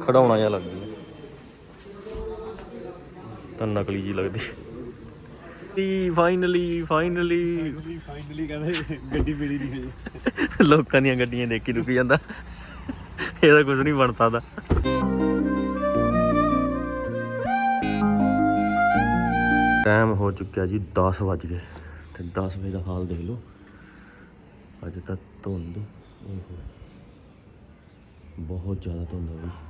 ਖੜਾਉਣਾ ਜਿਹਾ ਲੱਗਦੀ ਹੈ। ਤਾਂ ਨਕਲੀ ਜੀ ਲੱਗਦੀ। ਫਾਈਨਲੀ ਫਾਈਨਲੀ ਫਾਈਨਲੀ ਕਹਿੰਦੇ ਗੱਡੀ ਮਿਲੀ ਨਹੀਂ ਹਜੇ ਲੋਕਾਂ ਦੀਆਂ ਗੱਡੀਆਂ ਦੇਖੀ ਰੁਕ ਜਾਂਦਾ। ਇਹਦਾ ਕੁਝ ਨਹੀਂ ਬਣ ਸਕਦਾ। ਟਾਈਮ ਹੋ ਚੁੱਕਿਆ ਜੀ 10 ਵਜ ਗਏ। ਤੇ 10 ਵਜੇ ਦਾ ਹਾਲ ਦੇਖ ਲਓ। ਅੱਜ ਤਾਂ ਧੁੰਦ ਬਹੁਤ ਜ਼ਿਆਦਾ ਧੁੰਦ ਹੋ ਗਈ।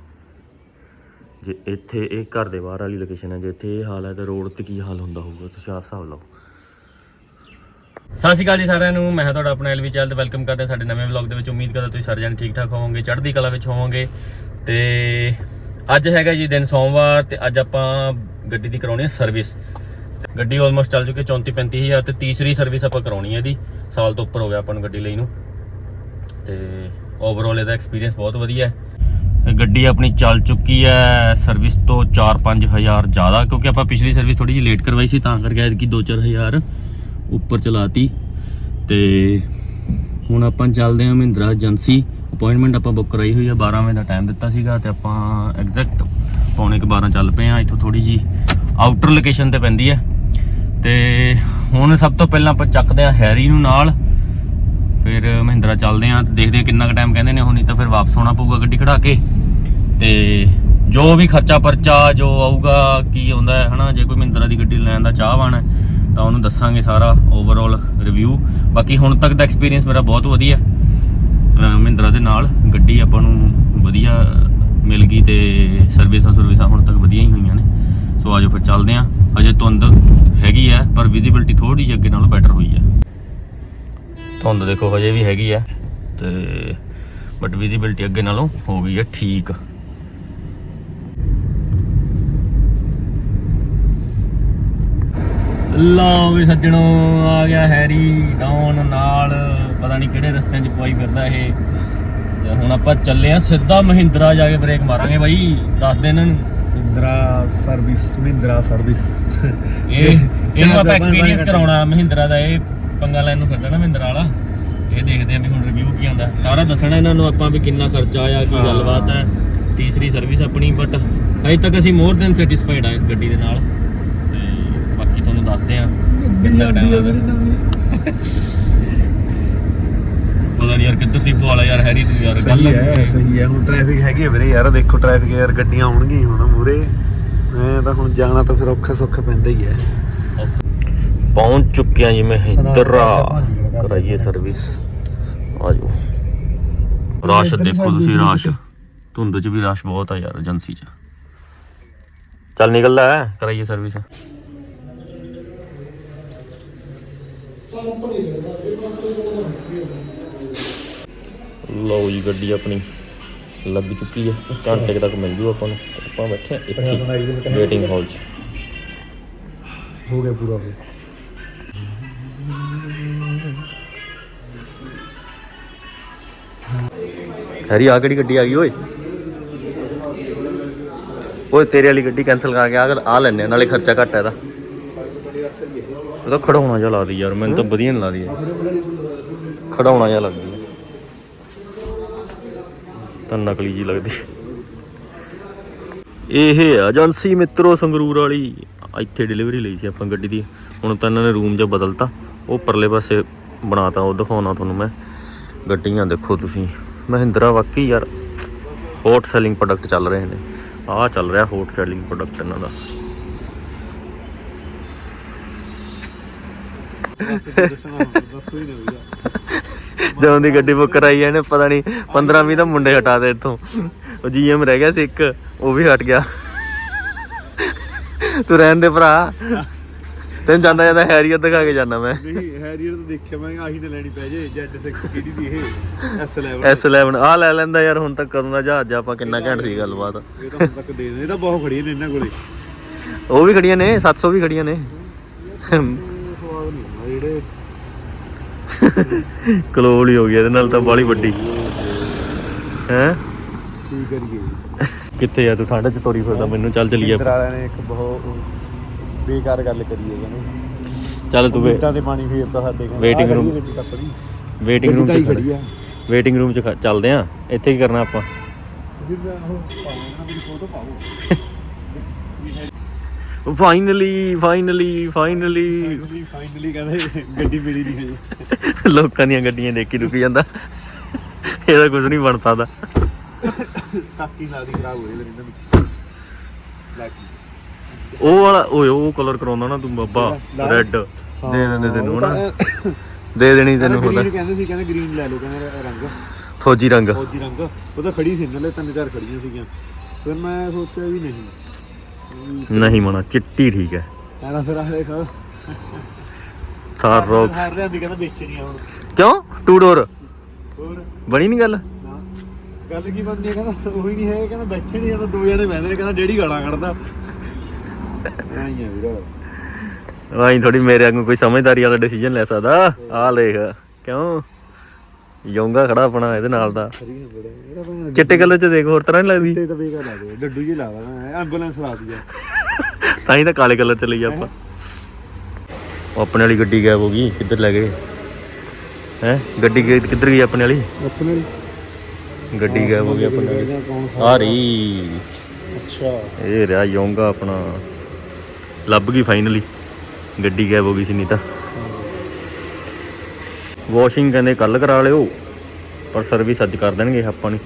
ਜੇ ਇੱਥੇ ਇਹ ਘਰ ਦੇ ਬਾਹਰ ਵਾਲੀ ਲੋਕੇਸ਼ਨ ਹੈ, ਜੇ ਇੱਥੇ ਇਹ ਹਾਲ ਹੈ, ਤਾਂ ਰੋਡ ਤੇ ਕੀ ਹਾਲ ਹੁੰਦਾ ਹੋਊਗਾ? ਤੁਸੀਂ ਆਪ ਹਿਸਾਬ ਲਾਓ। ਸਤਿ ਸ਼੍ਰੀ ਅਕਾਲ ਜੀ ਸਾਰਿਆਂ ਨੂੰ। ਮੈਂ ਹਾਂ ਤੁਹਾਡਾ ਆਪਣਾ ਐਲਵੀ ਚੈਨਲ ਤੇ ਵੈਲਕਮ ਕਰਦੇ ਹਾਂ। ਸਾਡੇ ਨਵੇਂ ਵਲੌਗ ਦੇ ਵਿੱਚ ਉਮੀਦ ਕਰਦਾ ਤੁਸੀਂ ਸਾਰੇ ਜਣ ਠੀਕ ਠਾਕ ਹੋਵੋਗੇ, ਚੜ੍ਹਦੀ ਕਲਾ ਵਿੱਚ ਹੋਵੋਗੇ। ਤੇ ਅੱਜ ਹੈਗਾ ਜੀ ਦਿਨ ਸੋਮਵਾਰ ਤੇ ਅੱਜ ਆਪਾਂ ਗੱਡੀ ਦੀ ਕਰਾਉਣੀ ਹੈ ਸਰਵਿਸ ਗੱਡੀ ਆਲਮੋਸਟ ਚੱਲ ਚੁੱਕੀ ਹੈ 34 35000 ਤੇ ਤੀਸਰੀ ਸਰਵਿਸ ਆਪਾਂ ਕਰਾਉਣੀ ਹੈ ਇਹਦੀ। ਸਾਲ ਤੋਂ ਉੱਪਰ ਹੋ ਗਿਆ ਆਪਾਂ ਨੂੰ ਗੱਡੀ ਲਈ ਨੂੰ। ਤੇ ਓਵਰਆਲ ਇਹਦਾ ਐਕਸਪੀਰੀਅੰਸ ਬਹੁਤ ਵਧੀਆ ਹੈ। ਗੱਡੀ ਆਪਣੀ ਚੱਲ ਚੁੱਕੀ ਹੈ ਸਰਵਿਸ ਤੋਂ 4-5000 ਜ਼ਿਆਦਾ, ਕਿਉਂਕਿ ਆਪਾਂ ਪਿਛਲੀ ਸਰਵਿਸ ਥੋੜੀ ਜਿਹੀ ਲੇਟ ਕਰਵਾਈ ਸੀ, ਤਾਂ ਕਰਕੇ ਐਤਕੀ 2-4000 ਉੱਪਰ ਚਲਾਤੀ। ਤੇ ਹੁਣ ਆਪਾਂ ਚੱਲਦੇ ਹਾਂ ਮਹਿੰਦਰਾ ਏਜੰਸੀ। ਅਪਾਇੰਟਮੈਂਟ ਆਪਾਂ ਬੁੱਕ ਕਰਾਈ ਹੋਈ ਹੈ 12 ਵਜੇ ਦਾ ਟਾਈਮ ਦਿੱਤਾ ਸੀਗਾ, ਤੇ ਆਪਾਂ ਐਗਜ਼ੈਕਟ ਪੌਣੇ ਕੁ 12 ਚੱਲ ਪਏ ਆ ਇੱਥੋਂ ਥੋੜੀ ਜੀ ਆਊਟਰ ਲੋਕੇਸ਼ਨ ਤੇ ਪੈਂਦੀ ਹੈ। ਤੇ ਹੁਣ ਸਭ ਤੋਂ ਪਹਿਲਾਂ ਆਪਾਂ ਚੱਕਦੇ ਹਾਂ ਹੈਰੀ ਨੂੰ ਨਾਲ। ਫਿਰ ਮਹਿੰਦਰਾ ਚੱਲਦੇ ਆਂ ਤੇ ਦੇਖਦੇ ਹਾਂ ਕਿੰਨਾ ਕੁ ਟਾਈਮ ਕਹਿੰਦੇ ਨੇ, ਹੁਣ ਨਹੀਂ ਤਾਂ ਫਿਰ ਵਾਪਸ ਆਉਣਾ ਪਊਗਾ ਗੱਡੀ ਖੜਾ ਕੇ। ਤੇ ਜੋ ਵੀ ਖਰਚਾ ਪਰਚਾ ਜੋ ਆਊਗਾ, ਕੀ ਆਉਂਦਾ ਹੈ, ਹਨਾ? ਜੇ ਕੋਈ ਮਹਿੰਦਰਾ ਦੀ ਗੱਡੀ ਲੈਣ ਦਾ ਚਾਹਵਾਨ ਹੈ, ਤਾਂ ਉਹਨੂੰ ਦੱਸਾਂਗੇ ਸਾਰਾ ਓਵਰਆਲ ਰਿਵਿਊ ਬਾਕੀ ਹੁਣ ਤੱਕ ਦਾ ਐਕਸਪੀਰੀਅੰਸ ਮੇਰਾ ਬਹੁਤ ਵਧੀਆ ਮਹਿੰਦਰਾ ਦੇ ਨਾਲ ਗੱਡੀ ਆਪਾਂ ਨੂੰ ਵਧੀਆ ਮਿਲ ਗਈ ਤੇ ਸਰਵਿਸਾਂ ਸਰਵਿਸਾਂ ਹੁਣ ਤੱਕ ਵਧੀਆ ਹੀ ਹੋਈਆਂ ਨੇ। ਸੋ ਆਜੋ ਫਿਰ ਚੱਲਦੇ ਆਂ ਅਜੇ ਧੁੰਦ ਹੈਗੀ ਹੈ, ਪਰ ਵਿਜ਼ਿਬਿਲਟੀ ਥੋੜੀ ਜਿਹੀ ਅੱਗੇ ਨਾਲੋਂ ਬੈਟਰ ਹੋਈ ਹੈ। ਧੁੰਦ ਦੇਖੋ ਹਜੇ ਵੀ ਹੈਗੀ ਆ ਤੇ ਬਟ ਵਿਜ਼ਿਬਿਲਟੀ ਅੱਗੇ ਨਾਲੋਂ ਹੋ ਗਈ ਹੈ ਠੀਕ। ਲਓ ਵੀ ਸੱਜਣੋ ਆ ਗਿਆ ਹੈਰੀ ਡਾਊਨ ਨਾਲ ਪਤਾ ਨਹੀਂ ਕਿਹੜੇ ਰਸਤਿਆਂ 'ਚ ਪਵਾਈ ਫਿਰਦਾ ਇਹ। ਹੁਣ ਆਪਾਂ ਚੱਲੇ ਆ ਸਿੱਧਾ ਮਹਿੰਦਰਾ ਜਾ ਕੇ ਬ੍ਰੇਕ ਮਾਰਾਂਗੇ ਬਾਈ ਦੱਸ ਦੇ ਇਹਨਾਂ ਨੂੰ। Mahindra service Mahindra service. ਇਹ ਇਹਨੂੰ ਆਪਾਂ ਐਕਸਪੀਰੀਅੰਸ ਕਰਾਉਣਾ ਮਹਿੰਦਰਾ ਦਾ ਇਹ ਪੰਗਾ ਲੈਣ ਨੂੰ ਫਿਰਦਾ ਨਾ ਮਹਿੰਦਰਾ ਵਾਲਾ। ਇਹ ਦੇਖਦੇ ਆ ਵੀ ਹੁਣ ਰਿਵਿਊ ਕੀ ਆਉਂਦਾ। ਸਾਰਾ ਦੱਸਣਾ ਇਹਨਾਂ ਨੂੰ ਆਪਾਂ ਵੀ ਕਿੰਨਾ ਖਰਚਾ ਆਇਆ ਕੀ। ਗੱਲਬਾਤ ਹੈ। ਤੀਸਰੀ ਸਰਵਿਸ ਆਪਣੀ ਬਟ ਅਜੇ ਤੱਕ ਅਸੀਂ ਮੋਰ ਦੈਨ ਸੈਟੀਸਫਾਈਡ ਆ ਇਸ ਗੱਡੀ ਦੇ ਨਾਲ। ਦੱਸਦੇ ਆ। ਕਿੰਨਾ ਟਾਈਮ ਲੱਗਦਾ ਪਤਾ ਨਹੀਂ ਯਾਰ ਕਿੱਧਰ ਦੀ ਪਵਾਲਾ ਯਾਰ ਹੈਰੀ ਤੂੰ ਯਾਰ ਸਹੀ ਹੈ ਸਹੀ ਹੈ ਹੁਣ ਟ੍ਰੈਫਿਕ ਹੈਗੀ ਹੈ ਵੀਰੇ ਯਾਰ ਦੇਖੋ ਟ੍ਰੈਫਿਕ ਯਾਰ ਗੱਡੀਆਂ ਆਉਣਗੀਆਂ ਹੁਣ ਮੂਰੇ ਮੈਂ ਤਾਂ ਹੁਣ ਜਾਣਾ ਤਾਂ ਫਿਰ ਔਖਾ ਸੌਖਾ ਪੈਂਦਾ ਹੀ ਹੈ। ਪਹੁੰਚ ਚੁੱਕੇ ਆ ਜੀ ਮਹਿੰਦਰਾ ਭਾਜੀ ਕੋਲ ਕਰ ਕਰਾਈਏ ਸਰਵਿਸ ਆਜੋ। ਰਾਸ਼ ਦੇਖੋ ਤੁਸੀਂ ਰਾਸ਼। ਧੁੰਦ 'ਚ ਵੀ ਰਾਸ਼ ਬਹੁਤ ਆ ਯਾਰ ਏਜੰਸੀ 'ਚ। ਚੱਲ ਨਿਕਲਦਾ ਕਰਾਈਏ ਸਰਵਿਸ ਲਓ ਜੀ ਗੱਡੀ ਆਪਣੀ ਲੱਗ ਚੁੱਕੀ ਹੈ। ਘੰਟੇ ਕੁ ਤੱਕ ਮਿਲ ਜੂ ਆਪਾਂ ਨੂੰ। ਤੇ ਆਪਾਂ ਬੈਠੇ ਆ ਇੱਥੇ ਵੇਟਿੰਗ ਹਾਲ 'ਚ। ਹੋ ਗਿਆ ਪੂਰਾ ਹੋ ਹੈਰੀ ਆ ਕਿਹੜੀ ਗੱਡੀ ਆ ਗਈ ਓਏ? ਓਏ ਤੇਰੇ ਵਾਲੀ ਗੱਡੀ ਕੈਨਸਲ ਕਰਕੇ ਆ ਆ ਲੈਣੇ ਨਾਲੇ ਖਰਚਾ ਘੱਟ ਹੈ ਇਹਦਾ। ਇਹਦਾ ਖੜਾਉਣਾ ਜਿਹਾ ਲੱਗਦੀ ਯਾਰ, ਮੈਨੂੰ ਤਾਂ ਵਧੀਆ ਨਹੀਂ ਲੱਗਦੀ ਇਹ। ਖੜਾਉਣਾ ਜਿਹਾ ਲੱਗਦੀ ਹੈ। ਤਾਂ ਨਕਲੀ ਜੀ ਲੱਗਦੀ ਹੈ। ਇਹ ਹੈ ਏਜੰਸੀ ਮਿੱਤਰੋ ਸੰਗਰੂਰ ਵਾਲੀ, ਇੱਥੇ ਡਿਲੀਵਰੀ ਲਈ ਸੀ ਆਪਾਂ ਗੱਡੀ ਦੀ ਹੁਣ ਤਾਂ ਇਹਨਾਂ ਨੇ ਰੂਮ ਜਿਹਾ ਬਦਲਤਾ ਉਹ ਪਰਲੇ ਪਾਸੇ ਬਣਾਤਾ, ਉਹ ਦਿਖਾਉਣਾ ਤੁਹਾਨੂੰ ਮੈਂ ਗੱਡੀਆਂ ਦੇਖੋ ਤੁਸੀਂ ਮਹਿੰਦਰਾ ਵਾਕਈ ਯਾਰ ਹੌਟ ਸੈਲਿੰਗ ਪ੍ਰੋਡਕਟ ਚੱਲ ਰਹੇ ਨੇ ਆਹ ਚੱਲ ਰਿਹਾ ਹੌਟ ਸੈਲਿੰਗ ਪ੍ਰੋਡਕਟ ਇਹਨਾਂ ਦਾ ਦੱਸੋ ਹੀ ਨਾ ਵੀਰੇ ਜਦੋਂ ਦੀ ਗੱਡੀ ਬੁੱਕ ਕਰਾਈ ਇਹਨੇ ਪਤਾ ਨਹੀਂ 15 20 ਤਾਂ ਮੁੰਡੇ ਹਟਾ ਦੇ ਇੱਥੋਂ। ਉਹ ਜੀਐਮ ਰਹਿ ਗਿਆ ਸੀ ਇੱਕ ਉਹ ਵੀ ਹਟ ਗਿਆ। ਤੂੰ ਰਹਿਣ ਦੇ ਭਰਾ। ਤੈਨੂੰ ਜਾਂਦਾ ਜਾਂਦਾ ਹੈਰੀਅਰ ਦਿਖਾ ਕੇ ਜਾਣਾ ਮੈਂ। ਨਹੀਂ ਹੈਰੀਅਰ ਤਾਂ ਦੇਖਿਆ ਮੈਂ ਆਹੀ ਨਾ ਲੈਣੀ ਪੈ ਜੇ Z6 ਕਿਹੜੀ ਦੀ ਇਹ? S11 S11 ਆ ਲੈ ਲੈਂਦਾ ਯਾਰ ਹੁਣ ਤੱਕ ਕਦੋਂ ਦਾ ਜਹਾਜ਼ ਆਪਾਂ ਕਿੰਨਾ ਘੈਂਟ ਸੀ ਗੱਲਬਾਤ ਇਹ ਤਾਂ ਹੁਣ ਤੱਕ ਦੇ ਦੇ ਇਹ ਤਾਂ ਬਹੁਤ ਖੜੀਆਂ ਨੇ ਇਹਨਾਂ ਕੋਲੇ। ਉਹ ਵੀ ਖੜੀਆਂ ਨੇ 700 ਵੀ ਖੜੀਆਂ ਨੇ। ਜਿਹੜੇ ਕਲੋਲ ਹੀ ਹੋ ਗਿਆ ਇਹਦੇ ਨਾਲ ਤਾਂ ਬਾਲੀ ਵੱਡੀ। ਹੈ? ਕੀ ਕਰੀਏ? ਕਿੱਥੇ ਆ ਤੂੰ? ਠੰਡ ਚ ਤੋਰੀ ਫਿਰਦਾ ਮੈਨੂੰ ਚੱਲ ਚਲੀਏ ਇੰਦਰ ਵਾਲਿਆਂ ਨੇ ਇੱਕ ਬਹੁਤ ਬੇਕਾਰ ਗੱਲ ਕਰੀ ਹੈ ਕਹਿੰਦੇ ਚੱਲ ਤੂੰ ਮਿੰਟਾਂ ਤੇ ਪਾਣੀ ਫੇਰਤਾ ਸਾਡੇ ਕਹਿੰਦੇ ਗੱਡੀ ਟੱਪਦੀ ਵੇਟਿੰਗ ਰੂਮ ਚ ਖੜੀ ਆ। ਵੇਟਿੰਗ ਰੂਮ ਚ ਚੱਲਦੇ ਆ। ਇੱਥੇ ਕੀ ਕਰਨਾ ਆਪਾਂ? ਮੈਂ ਉਹ ਪਾਵਾਂਗਾ ਮੇਰੀ ਫੋਟੋ ਪਾਓ। ਫਾਈਨਲੀ ਫਾਈਨਲੀ ਫਾਈਨਲੀ ਫਾਈਨਲੀ ਕਹਿੰਦੇ ਗੱਡੀ ਮਿਲੀ ਨਹੀਂ ਹਜੇ। ਲੋਕਾਂ ਦੀਆਂ ਗੱਡੀਆਂ ਦੇਖ ਕੇ ਰੁਕ ਜਾਂਦਾ। ਇਹਦਾ ਕੁਝ ਨਹੀਂ ਬਣ ਸਕਦਾ। ਟਾਕੀ ਨਾਲ ਦੀ ਖਰਾਬ ਦੀ ਲਾਕੀ ਉਹ ਵਾਲਾ ਓਏ ਉਹ ਕਲਰ ਕਰਾਉਂਦਾ ਨਾ ਤੂੰ ਬਾਬਾ? ਰੈੱਡ ਦੇ ਦਿੰਦੇ ਤੈਨੂੰ ਹਨਾ। ਦੇ ਦੇਣੀ ਤੈਨੂੰ ਗ੍ਰੀਨ ਕਹਿੰਦੇ ਸੀ ਕਹਿੰਦੇ ਗ੍ਰੀਨ ਲੈ ਲਓ ਕਹਿੰਦੇ ਰੰਗ। ਫੌਜੀ ਰੰਗ। ਫੌਜੀ ਰੰਗ। ਉਹ ਤਾਂ ਖੜੀ ਸੀ ਨਾਲੇ ਤਿੰਨ ਚਾਰ ਖੜੀਆਂ ਸੀਗੀਆਂ। ਫਿਰ ਮੈਂ ਸੋਚਿਆ ਵੀ ਨਹੀਂ। ਨਹੀਂ ਮਣਾ ਚਿੱਟੀ ਠੀਕ ਹੈ। ਕਹਿੰਦਾ ਫਿਰ ਆਹ ਦੇਖ। ਥਾਰ ਰੌਕਸ। ਹਾਰ ਲਿਆਂਦੀ ਕਹਿੰਦਾ ਵੇਚਣੀ ਆ ਹੁਣ। ਕਿਉਂ? ਟੂ ਡੋਰ ਹੋਰ? ਬਣੀ ਨਹੀਂ ਗੱਲ? ਨਾ। ਗੱਲ ਕੀ ਬਣਦੀ ਹੈ? ਕਹਿੰਦਾ ਉਹੀ ਨਹੀਂ ਹੈ ਕਹਿੰਦਾ ਬੈਠੇ ਨਹੀਂ ਜਾਂਦਾ ਦੋ ਜਣੇ ਬਹਿੰਦੇ ਨੇ ਕਹਿੰਦਾ ਡੇੜੀ ਗਾਲਾਂ ਕੱਢਦਾ। ਆਈਆਂ ਵੀਰ ਵਾਈ ਥੋੜੀ ਮੇਰੇ ਵਾਂਗੂ ਕੋਈ ਸਮਝਦਾਰੀ ਵਾਲਾ ਡਿਸੀਜਨ ਲੈ ਸਕਦਾ। ਆ ਦੇਖ ਕਿਉਂ? ਯੋਂਗਾ ਖੜਾ ਆਪਣਾ ਇਹਦੇ ਨਾਲ ਦਾ। ਚਿੱਟੇ ਕਲਰ ਚ ਦੇਖ ਹੋਰ ਤਰ੍ਹਾਂ ਨਹੀਂ ਲੱਗਦੀ। ਤੇ ਤਾਂ ਬੇਕਾਰ ਲਾ ਦੇ ਡੱਡੂ ਜੀ ਲਾ ਦੇਣਾ ਐਂਬੂਲੈਂਸ ਲਾ ਦਿਆ ਤਾਂ ਹੀ ਤਾਂ ਕਾਲੇ ਕਲਰ ਚ ਲਈ ਆਪਾਂ। ਉਹ ਆਪਣੇ ਵਾਲੀ ਗੱਡੀ ਗਾਇਬ ਹੋ ਗਈ ਕਿੱਧਰ ਲੈ ਗਏ? ਹੈ? ਗੱਡੀ ਗਈ ਕਿੱਧਰ ਗਈ ਆਪਣੇ ਵਾਲੀ? ਆਪਣੇ ਗੱਡੀ ਗਾਇਬ ਹੋ ਗਈ ਆਪਣੇ ਵਾਲੀ ਆ ਰਹੀ। ਅੱਛਾ। ਇਹ ਰਿਹਾ ਯੋਂਗਾ ਆਪਣਾ। ਲੱਭ ਗਈ ਫਾਈਨਲੀ ਗੱਡੀ ਗਾਇਬ ਹੋ ਗਈ ਸੀ ਨਹੀਂ ਤਾਂ ਵਾਸ਼ਿੰਗ ਕਹਿੰਦੇ ਕੱਲ ਕਰਾ ਲਿਓ ਪਰ ਸਰਵਿਸ ਅੱਜ ਕਰ ਦੇਣਗੇ ਆਪਾਂ ਨੂੰ।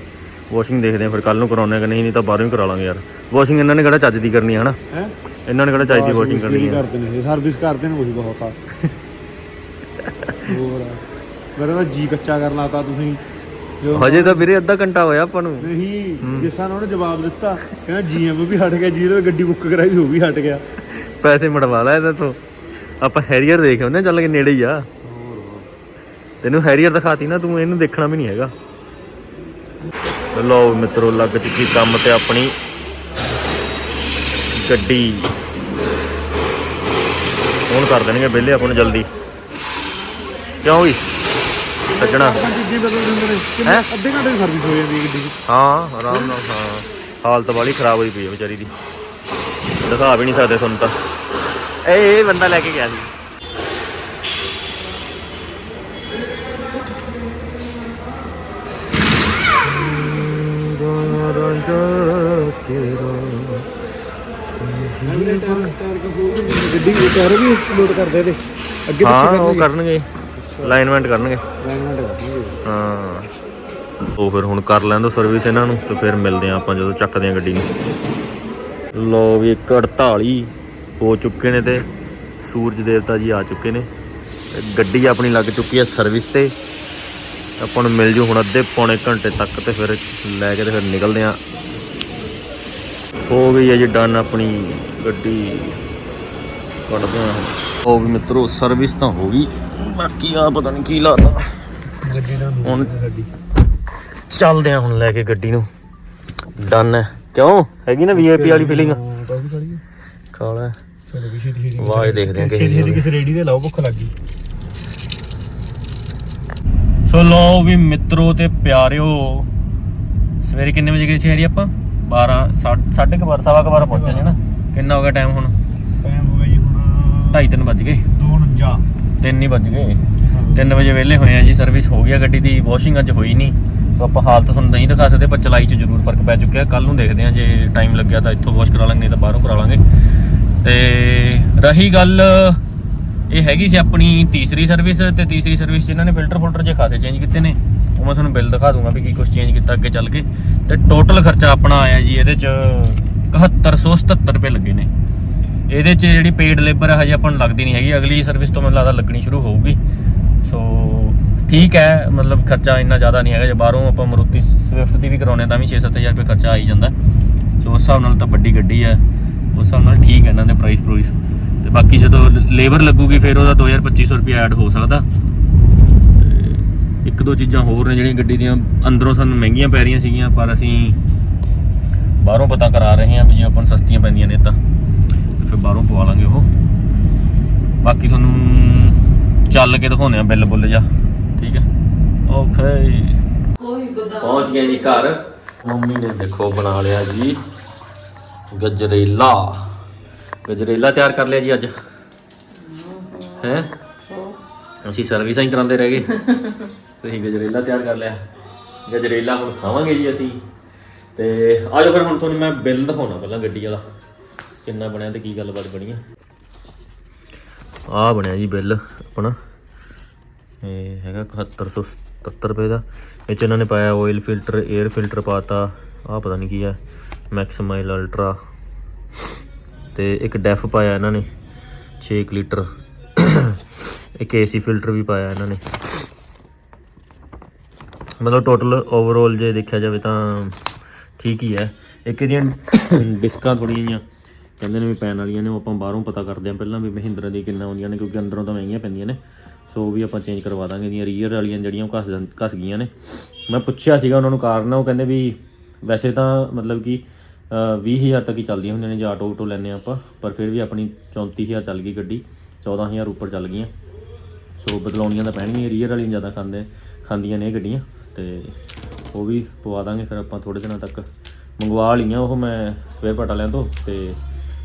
ਵਾਸ਼ਿੰਗ ਦੇਖਦੇ ਆ ਫਿਰ ਕੱਲ ਨੂੰ ਕਰਾਉਣੇ ਕਿ ਨਹੀਂ ਨਹੀਂ ਤਾਂ ਬਾਹਰੋਂ ਹੀ ਕਰਾ ਲਾਂਗੇ ਯਾਰ। ਵਾਸ਼ਿੰਗ ਇਹਨਾਂ ਨੇ ਕਿਹੜਾ ਚੱਜ ਦੀ ਕਰਨੀ ਹੈ ਹਨਾ? ਇਹਨਾਂ ਨੇ ਕਿਹੜਾ ਚੱਜ ਦੀ ਵਾਸ਼ਿੰਗ ਕਰਨੀ ਹੈ ਕਰਦੇ ਨੇ? ਸਰਵਿਸ ਕਰਦੇ ਨੇ ਉਹੀ ਬਹੁਤ ਆ। ਹੋਰ। ਮੇਰਾ ਤਾਂ ਜੀ ਕੱਚਾ ਕਰ ਲਾਤਾ ਤੁਸੀਂ ਹਜੇ ਤਾਂ ਵੀਰੇ ਅੱਧਾ ਘੰਟਾ ਹੋਇਆ ਆਪਾਂ ਨੂੰ। ਨਹੀਂ ਜਿਸ ਉਹਨੇ ਜਵਾਬ ਦਿੱਤਾ ਕਹਿੰਦਾ ਜੀਐਮ ਵੀ ਹਟ ਗਿਆ ਨਾਲ ਗੱਡੀ ਬੁੱਕ ਕਰਾਈ ਉਹ ਵੀ ਹਟ ਗਿਆ। ਪੈਸੇ ਮੜਵਾ ਲੈ ਇਹਨਾਂ ਤੋਂ। ਆਪਾਂ ਹੈਰੀਅਰ ਦੇਖ ਆਉਂਦੇ ਹਾਂ, ਚੱਲ ਕੇ ਨੇੜੇ ਹੀ ਆ। ਤੈਨੂੰ ਹੈਰੀਅਰ ਦਿਖਾਤੀ ਨਾ ਤੂੰ ਇਹਨੂੰ ਦੇਖਣਾ ਵੀ ਨਹੀਂ ਹੈਗਾ। ਲਓ ਮਿੱਤਰੋ ਲੱਗ ਚੁੱਕੀ ਕੰਮ ਤੇ ਆਪਣੀ ਗੱਡੀ। ਹੁਣ ਕਰ ਦੇਣਗੇ ਵਿਹਲੇ ਆਪਾਂ ਨੂੰ ਜਲਦੀ। ਕਿਉਂ ਵੀ? ਸੱਜਣਾ। ਜੀ ਬਦਲ ਦਿੰਦੇ ਨੇ। ਕਿੰਨੇ- ਹੈਂ? ਅੱਧੇ ਘੰਟੇ ਦੀ ਸਰਵਿਸ ਹੋ ਜਾਂਦੀ ਹੈ ਗੱਡੀ ਦੀ। ਹਾਂ ਆਰਾਮ ਨਾਲ ਹਾਂ। ਹਾਲਤ ਵਾਲੀ ਖਰਾਬ ਹੋਈ ਪਈ ਹੈ ਵਿਚਾਰੀ ਦੀ। ਦਿਖਾ ਵੀ ਨਹੀਂ ਸਕਦੇ ਤੁਹਾਨੂੰ ਤਾਂ। ਇਹ ਇਹ ਬੰਦਾ ਲੈ ਕੇ ਗਿਆ ਸੀ। ਅਗਲੇ ਗੱਡੀ ਦੇ ਵੀ ਲੋਡ ਕਰਦੇ ਅੱਗੇ ਹਾਂ ਪਿੱਛੇ ਉਹ ਕਰਨਗੇ। ਅਲਾਈਨਮੈਂਟ ਕਰਨਗੇ। ਲਾਈਨਮੈਂਟ ਕਰਨਗੇ। ਹਾਂ। ਉਹ ਫਿਰ ਹੁਣ ਕਰ ਲੈਣ ਦੋ ਸਰਵਿਸ ਇਹਨਾਂ ਨੂੰ ਤੇ ਫਿਰ ਮਿਲਦੇ ਆ ਆਪਾਂ ਜਦੋਂ ਚੱਕਦੇ ਆ ਗੱਡੀ ਨੂੰ। ਲੋ ਵੀ 148 ਹੋ ਚੁੱਕੇ ਨੇ ਤੇ ਸੂਰਜ ਦੇਵਤਾ ਜੀ ਆ ਚੁੱਕੇ ਨੇ। ਗੱਡੀ ਆਪਣੀ ਲੱਗ ਚੁੱਕੀ ਹੈ ਸਰਵਿਸ ਤੇ। ਆਪਾਂ ਨੂੰ ਮਿਲ ਜੂ ਹੁਣ ਅੱਧੇ ਪੌਣੇ ਘੰਟੇ ਤੱਕ ਤੇ ਫਿਰ ਲੈ ਕੇ ਤੇ ਫਿਰ ਨਿਕਲਦੇ ਆ ਹੋ ਗਈ ਹੈ ਜੀ ਡਨ ਆਪਣੀ ਗੱਡੀ। ਕੱਢਦੇ ਆ ਉਹ ਵੀ ਮਿੱਤਰੋ ਸਰਵਿਸ ਤਾਂ ਹੋ ਗਈ। ਬਾਕੀ ਆ ਪਤਾ ਨਹੀਂ ਕੀ ਲਾਤਾ। ਹੁਣ ਚੱਲਦੇ ਆ ਹੁਣ ਲੈ ਕੇ ਗੱਡੀ ਨੂੰ। ਡਨ ਹੈ। ਕਿਉਂ? ਹੈਗੀ ਨਾ ਵੀਆਈਪੀ ਵਾਲੀ ਫੀਲਿੰਗ ਕਾਲਾ ਚਲੋ ਵੀ ਛੇਤੀ ਛੇਤੀ ਵਾਹ ਦੇਖਦੇ ਆ ਕਿਸੇ ਰੇੜੀ ਤੇ ਲਾਓ ਭੁੱਖ ਲੱਗੀ ਸੋ ਲੋ ਵੀ ਮਿੱਤਰੋ ਤੇ ਪਿਆਰਿਓ ਸਵੇਰੇ ਕਿੰਨੇ ਵਜੇ ਗਏ ਸੀ ਹਰੀ ਆਪਾਂ? 12 ਸਾਢੇ ਕੁ ਬਾਰਾਂ ਸਵਾ ਕੁ ਬਾਰਾਂ ਪਹੁੰਚੇ ਸੀ ਨਾ। ਕਿੰਨਾ ਹੋ ਗਿਆ ਟਾਈਮ ਹੁਣ? ਟਾਈਮ ਹੋ ਗਿਆ ਜੀ ਹੁਣ 2:30 ਵੱਜ ਗਏ। 2:49 3 ਹੀ ਵੱਜ ਗਏ। 3 ਵਜੇ ਵਿਹਲੇ ਹੋਏ ਆ ਜੀ ਸਰਵਿਸ ਹੋ ਗਿਆ ਗੱਡੀ ਦੀ ਵਾਸ਼ਿੰਗ ਅੱਜ ਹੋਈ ਨਹੀਂ। ਸੋ ਆਪਾਂ ਹਾਲਤ ਤੁਹਾਨੂੰ ਨਹੀਂ ਦਿਖਾ ਸਕਦੇ ਪਰ ਚਲਾਈ 'ਚ ਜ਼ਰੂਰ ਫ਼ਰਕ ਪੈ ਚੁੱਕਿਆ। ਕੱਲ ਨੂੰ ਦੇਖਦੇ ਆ ਜੇ ਟਾਈਮ ਲੱਗਿਆ ਤਾਂ ਇੱਥੋਂ ਵਾਸ਼ ਕਰਾ ਲਾਂਗੇ ਨਹੀਂ ਤਾਂ ਬਾਹਰੋਂ ਕਰਾ ਲਾਂਗੇ। ਤੇ ਰਹੀ ਗੱਲ ਇਹ ਹੈਗੀ ਸੀ ਆਪਣੀ ਤੀਸਰੀ ਸਰਵਿਸ ਤੇ ਤੀਸਰੀ ਸਰਵਿਸ ਇਹਨਾਂ ਨੇ ਫਿਲਟਰ ਫੁਲਟਰ ਜੇ ਖਾਸੇ ਚੇਂਜ ਕੀਤੇ ਨੇ। ਉਹ ਮੈਂ ਤੁਹਾਨੂੰ ਬਿੱਲ ਦਿਖਾ ਦੂੰਗਾ ਵੀ ਕੀ ਕੁਝ ਚੇਂਜ ਕੀਤਾ ਅੱਗੇ ਚੱਲ ਕੇ। ਤੇ ਟੋਟਲ ਖਰਚਾ ਆਪਣਾ ਆਇਆ ਜੀ ਇਹਦੇ 'ਚ 7177 ਰੁਪਏ ਲੱਗੇ ਨੇ। ਇਹਦੇ 'ਚ ਜਿਹੜੀ ਪੇਡ ਲੇਬਰ ਹਜੇ ਆਪਾਂ ਨੂੰ ਲੱਗਦੀ ਨਹੀਂ ਹੈਗੀ। ਅਗਲੀ ਸਰਵਿਸ ਤੋਂ ਮੈਨੂੰ ਲੱਗਦਾ ਲੱਗਣੀ ਸ਼ੁਰੂ ਹੋਊਗੀ। ਸੋ ਠੀਕ ਹੈ, ਮਤਲਬ ਖਰਚਾ ਇੰਨਾ ਜ਼ਿਆਦਾ ਨਹੀਂ ਹੈਗਾ। ਜੇ ਬਾਹਰੋਂ ਆਪਾਂ ਮਰੂਤੀ ਸਵਿਫਟ ਦੀ ਵੀ ਕਰਾਉਣੇ ਤਾਂ ਵੀ 6-7000 ਰੁਪਏ ਖਰਚਾ ਆ ਹੀ ਜਾਂਦਾ। ਸੋ ਉਸ ਹਿਸਾਬ ਨਾਲ ਤਾਂ ਵੱਡੀ ਗੱਡੀ ਹੈ ਉਸ ਹਿਸਾਬ ਨਾਲ ਠੀਕ ਹੈ ਇਹਨਾਂ ਦੇ ਪ੍ਰਾਈਸ ਪ੍ਰੋਇਸ ਤੇ ਬਾਕੀ ਜਦੋਂ ਲੇਬਰ ਲੱਗੂਗੀ, ਫਿਰ ਉਹਦਾ 2250 ਰੁਪਏ ਐਡ ਹੋ ਸਕਦਾ। ਤੇ ਇੱਕ ਦੋ ਚੀਜ਼ਾਂ ਹੋਰ ਨੇ ਜਿਹੜੀਆਂ ਗੱਡੀ ਦੀਆਂ, ਅੰਦਰੋਂ ਸਾਨੂੰ ਮਹਿੰਗੀਆਂ ਪੈ ਰਹੀਆਂ ਸੀਗੀਆਂ, ਪਰ ਅਸੀਂ ਬਾਹਰੋਂ ਪਤਾ ਕਰਾ ਰਹੇ ਹਾਂ ਵੀ ਜੇ ਆਪਾਂ ਨੂੰ ਸਸਤੀਆਂ ਪੈਂਦੀਆਂ ਨੇ ਤਾਂ। ਤੇ ਫਿਰ ਬਾਹਰੋਂ ਪਵਾ ਲਾਂਗੇ ਉਹ। ਬਾਕੀ ਤੁਹਾਨੂੰ ਚੱਲ ਕੇ ਦਿਖਾਉਂਦੇ ਆ ਬਿੱਲ ਬੁੱਲ ਜਾ ਠੀਕ ਹੈ? ਓਕੇ ਪਹੁੰਚ ਗਏ ਜੀ ਘਰ। ਮੰਮੀ ਨੇ ਦੇਖੋ ਬਣਾ ਲਿਆ ਜੀ, ਗਜਰੇਲਾ। ਗਜਰੇਲਾ ਤਿਆਰ ਕਰ ਲਿਆ ਜੀ ਅੱਜ। ਹੈ। ਅਸੀਂ ਸਰਵਿਸਾਂ ਹੀ ਕਰਾਉਂਦੇ ਰਹਿ ਗਏ। ਤੁਸੀਂ ਗਜਰੇਲਾ ਤਿਆਰ ਕਰ ਲਿਆ। ਗਜਰੇਲਾ ਹੁਣ ਖਾਵਾਂਗੇ ਜੀ ਅਸੀਂ। ਤੇ ਆਜੋ ਫਿਰ ਹੁਣ ਤੁਹਾਨੂੰ ਮੈਂ ਬਿੱਲ ਦਿਖਾਉਣਾ ਪਹਿਲਾਂ ਗੱਡੀ ਵਾਲਾ। ਕਿੰਨਾ ਬਣਿਆ ਤੇ ਕੀ ਗੱਲਬਾਤ ਬਣੀ ਆ। ਆ ਬਣਿਆ ਜੀ ਬਿੱਲ ਆਪਣਾ। ਇਹ ਹੈਗਾ 7177 ਰੁਪਏ ਦਾ। ਇਹ 'ਚ ਇਹਨਾਂ ਨੇ ਪਾਇਆ ਆਇਲ ਫਿਲਟਰ 에ਅਰ ਫਿਲਟਰ ਪਾਤਾ। ਆ ਪਤਾ ਨਹੀਂ ਕੀ ਹੈ ਮੈਕਸਿਮਾਈਲ ਅਲਟਰਾ ਤੇ ਇੱਕ ਡੈਫ ਪਾਇਆ ਇਹਨਾਂ ਨੇ 6 ਲੀਟਰ। ਇੱਕ ਏਸੀ ਫਿਲਟਰ ਵੀ ਪਾਇਆ ਇਹਨਾਂ ਨੇ। ਮਤਲਬ ਟੋਟਲ ਓਵਰਆਲ ਜੇ ਦੇਖਿਆ ਜਾਵੇ ਤਾਂ ਠੀਕ ਹੀ ਹੈ। ਇੱਕ ਇਹਦੀਆਂ ਡਿਸਕਾਂ ਥੋੜ੍ਹੀਆਂ ਜਿਹੀਆਂ ਕਹਿੰਦੇ ਨੇ ਵੀ ਪੈਣ ਵਾਲੀਆਂ ਨੇ, ਉਹ ਆਪਾਂ ਬਾਹਰੋਂ ਪਤਾ ਕਰਦੇ ਹਾਂ ਪਹਿਲਾਂ ਵੀ ਮਹਿੰਦਰਾ ਦੀ ਕਿੰਨਾ ਆਉਂਦੀਆਂ ਨੇ, ਕਿਉਂਕਿ ਅੰਦਰੋਂ ਤਾਂ ਮਹਿੰਗੀਆਂ ਪੈਂਦੀਆਂ ਨੇ। ਸੋ ਉਹ ਵੀ ਆਪਾਂ ਚੇਂਜ ਕਰਵਾ ਦਾਂਗੇ, ਇਹਦੀਆਂ ਰੀਅਰ ਵਾਲੀਆਂ ਜਿਹੜੀਆਂ ਉਹ ਘਸ ਜਾਂ- ਘਸ ਗਈਆਂ ਨੇ। ਮੈਂ ਪੁੱਛਿਆ ਸੀਗਾ ਉਹਨਾਂ ਨੂੰ ਕਾਰਨ, ਉਹ ਕਹਿੰਦੇ ਵੀ ਵੈਸੇ ਤਾਂ ਮਤਲਬ ਕਿ 20000 ਤੱਕ ਹੀ ਚੱਲਦੀਆਂ ਹੁੰਦੀਆਂ ਨੇ, ਜੇ ਆਟੋ ਆਟੋ ਲੈਂਦੇ ਹਾਂ ਆਪਾਂ, ਪਰ ਫਿਰ ਵੀ ਆਪਣੀ 34000 ਚੱਲ ਗਈ ਗੱਡੀ 14000 ਉੱਪਰ ਚੱਲ ਗਈਆਂ। ਸੋ ਬਦਲਾਉਣੀਆਂ ਤਾਂ ਪੈਣਗੀਆਂ ਰੀਅਰ ਵਾਲੀਆਂ ਜ਼ਿਆਦਾ ਖਾਂਦੇ, ਖਾਂਦੀਆਂ ਨੇ ਇਹ ਗੱਡੀਆਂ, ਤੇ ਉਹ ਵੀ ਪਵਾ ਦਾਂਗੇ, ਫਿਰ ਆਪਾਂ ਥੋੜੇ ਦਿਨਾਂ ਤੱਕ ਮੰਗਵਾ ਲਈਆਂ ਉਹ ਮੈਂ ਸਵੇਰ ਪਟਾ ਲਿਆਂ ਤੋਂ, ਤੇ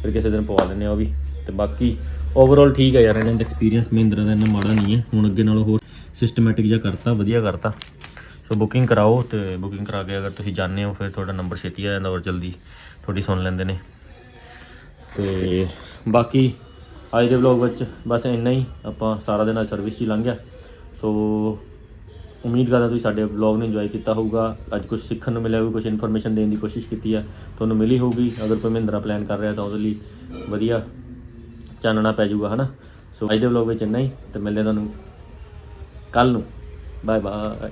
ਫਿਰ ਕਿਸੇ ਦਿਨ ਪਵਾ ਦਿੰਨੇ ਆ ਉਹ ਵੀ। ਤੇ ਬਾਕੀ ਓਵਰਆਲ ਠੀਕ ਹੈ ਯਾਰ ਇਹਨਾਂ ਦਾ ਐਕਸਪੀਰੀਅੰਸ ਮਹਿੰਦਰਾ ਦਾ ਇੰਨਾ ਮਾੜਾ ਨਹੀਂ ਹੈ, ਹੁਣ ਅੱਗੇ ਨਾਲੋਂ ਹੋਰ ਸਿਸਟਮੈਟਿਕ ਜਿਹਾ ਕਰਤਾ, ਵਧੀਆ ਕਰਤਾ। ਸੋ ਬੁਕਿੰਗ ਕਰਾਓ ਤੇ ਬੁਕਿੰਗ ਕਰਾ ਕੇ ਅਗਰ ਤੁਸੀਂ ਜਾਣਦੇ ਹੋ, ਫਿਰ ਤੁਹਾਡਾ ਨੰਬਰ ਛੇਤੀ ਆ ਜਾਂਦਾ ਔਰ ਜਲਦੀ ਤੁਹਾਡੀ ਸੁਣ ਲੈਂਦੇ ਨੇ। ਤੇ ਬਾਕੀ ਅੱਜ ਦੇ ਵਲੌਗ ਵਿੱਚ ਬਸ ਇੰਨਾ ਹੀ, ਆਪਾਂ ਸਾਰਾ ਦਿਨ ਅੱਜ ਸਰਵਿਸ 'ਚ ਹੀ ਲੰਘ ਗਿਆ। ਸੋ ਉਮੀਦ ਕਰਦਾ ਤੁਸੀਂ ਸਾਡੇ ਵਲੌਗ ਨੂੰ ਇੰਜੋਏ ਕੀਤਾ ਹੋਊਗਾ। ਅੱਜ ਕੁਝ ਸਿੱਖਣ ਨੂੰ ਮਿਲਿਆ ਹੋਊ ਕੁਝ ਇਨਫੋਰਮੇਸ਼ਨ ਦੇਣ ਦੀ ਕੋਸ਼ਿਸ਼ ਕੀਤੀ ਹੈ ਤੁਹਾਨੂੰ ਮਿਲੀ ਹੋਊਗੀ। ਅਗਰ ਕੋਈ ਮਹਿੰਦਰਾ ਪਲਾਨ ਕਰ ਰਿਹਾ ਤਾਂ ਉਹਦੇ ਲਈ ਵਧੀਆ ਚਾਨਣਾ ਪੈ ਜਾਊਗਾ, ਹਨਾ? ਸੋ ਅੱਜ ਦੇ ਵਲੌਗ ਵਿੱਚ ਇੰਨਾ ਹੀ, ਤੇ ਮਿਲਦੇ ਹਾਂ ਤੁਹਾਨੂੰ ਕੱਲ ਨੂੰ। Bye bye